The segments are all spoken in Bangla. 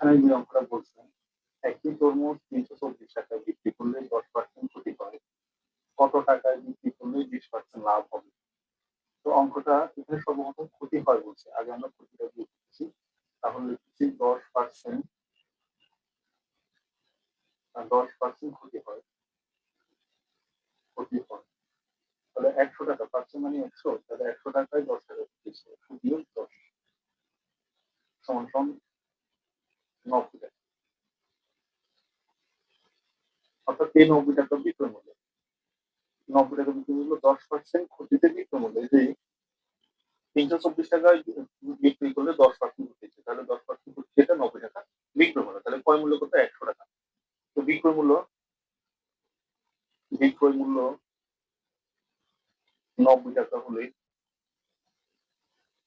এখানে যে অঙ্কটা বলছেন একটি তরমুজ তিনশো চব্বিশ টাকায় বিক্রি করলে দশ পার্সেন্ট ক্ষতি করে। কত টাকায় বিক্রি করলে বিশ পার্সেন্ট লাভ হবে? তো অঙ্কটা এখানে সর্বপ্রথম ক্ষতি হয় বলছে। আগে আমরা ক্ষতিটা দিচ্ছি। তাহলে দশ পার্সেন্ট দশ পার্সেন্ট ক্ষতি হয়। ক্ষতি হয়। তাহলে একশো টাকা পার্সেন্ট মানে একশো, তাহলে একশো টাকায় দশ টাকা একশো বিয়োগ দশ। সমান সমান নব্বই টাকা অর্থাৎ এই নব্বই টাকা বিক্রয় মূল্য নব্বই টাকা বিক্রয় মূল্য দশ পার্সেন্ট ক্ষতিতে বিক্রয় মূল্য যে তিনশো চব্বিশ টাকায় বিক্রি করলে দশ পার্সেন্ট হচ্ছে, তাহলে দশ পার্সেন্ট হচ্ছে এটা নব্বই টাকা বিক্রয় মূল্য তাহলে ক্রয় মূল্য কত? একশো টাকা। তো বিক্রয় মূল্য বিক্রয় মূল্য নব্বই টাকা হলে,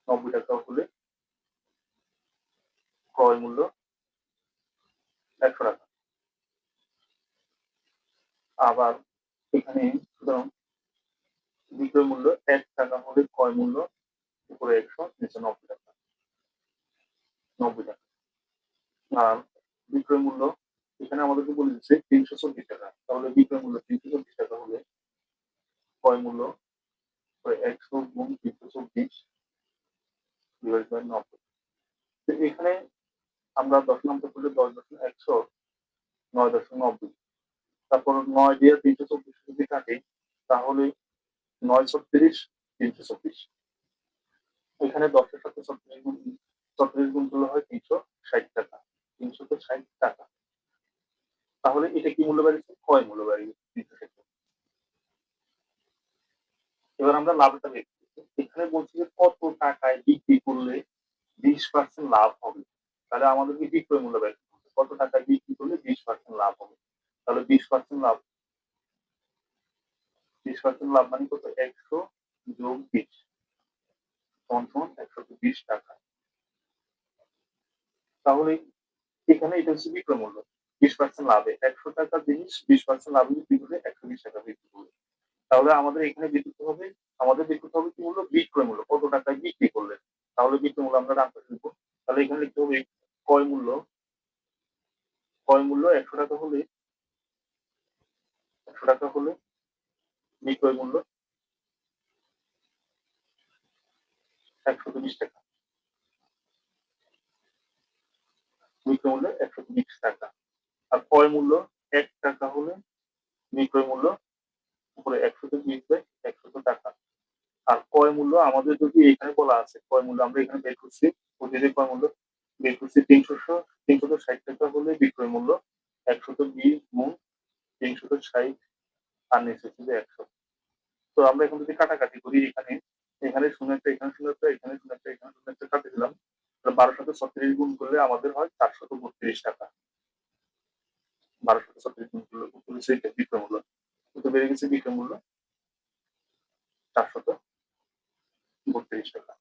নব্বই টাকা হলে ক্রয় মূল্য একশো টাকা। আবার এখানে সুতরাং বিক্রয় মূল্য এক টাকা হলে ক্রয় মূল্য উপরে একশো, নিচে নব্বই টাকা। নব্বই টাকা। আর বিক্রয় মূল্য, এখানে আমাদেরকে বলে দিচ্ছে তিনশো চব্বিশ টাকা। তাহলে বিক্রয় মূল্য তিনশো চব্বিশ টাকা হলে ক্রয় মূল্য একশো গুণ তিনশো চব্বিশ নব্বই। এখানে আমরা দশ নম্বর করলে দশ দশমিক একশো, নয় দশমিক নব্বই তারপর নয় দিয়ে তিনশো চব্বিশ যদি কাটে, তাহলে নয় ছত্রিশ তিনশো চব্বিশ। এখানে দশের সাথে ছত্রিশ গুণ ছত্রিশ গুণ করলে হয় তিনশো ষাট টাকা, তিনশো তো ষাট টাকা। তাহলে এটা কি মূল্য বাড়িয়েছে কয় মূল্য বাড়িয়েছে তিনশো ষাট এবার আমরা লাভটা দেখছি এখানে বলছি যে কত টাকায় বিক্রি করলে বিশ পার্সেন্ট লাভ হবে? তাহলে আমাদেরকে বিক্রয় মূল্য হবে। কত টাকায় বিক্রি করলে বিশ পার্সেন্ট লাভ হবে? তাহলে বিশ পার্সেন্ট লাভ। বিশ পার্সেন্ট লাভ মানে কত? একশো যোগ বিশ। সমান একশো বিশ টাকা। তাহলে এখানে এটা হচ্ছে বিক্রয় মূল্য। বিশ পার্সেন্ট লাভে একশো টাকা জিনিস, বিশ পার্সেন্ট লাভে বিক্রি করে একশো বিশ টাকা বিক্রি করবে তাহলে আমাদের এখানে বের করতে হবে, আমাদের বের করতে হবে কি মূল্য? বিক্রয় মূল্য। কত টাকায় বিক্রি করলে তাহলে বিক্রয় মূল্য আমরা রাখতে লিখব। তাহলে এখানে লিখতে হবে ক্রয় মূল্য? ক্রয় মূল্য? একশো টাকা হলে একশো টাকা হলে। বিক্রয় মূল্য। একশো বিশ টাকা। বিক্রয় মূল্য একশো বিশ টাকা। আর ক্রয় মূল্য এক টাকা হলে বিক্রয় মূল্য। উপরে একশো বিশ বাই একশো টাকা। আর ক্রয় মূল্য আমাদের যদি এখানে বলা আছে ক্রয় মূল্য আমরা এখানে বের করছি। প্রতিদিন ক্রয় মূল্য বের করছি তিনশো তিনশো ষাট টাকা হলে বিক্রয় মূল্য। একশত বিশ গুণ তিনশত ষাট আর নিচে ছিল একশো। তো আমরা এখন যদি কাটাকাটি করি এখানে এখানে শূন্য একটা, এখানে শূন্য একটা, এখানে শূন্য একটা, এখানে শূন্য একটা কাটে দিলাম। বারোশত ছত্রিশ গুণ করলে আমাদের হয় চারশত বত্রিশ টাকা। বারোশত ছত্রিশ গুণ করলে এটা বিক্রয় মূল্য। কত বেড়ে গেছে বিক্রয় মূল্য? চারশত বত্রিশ টাকা।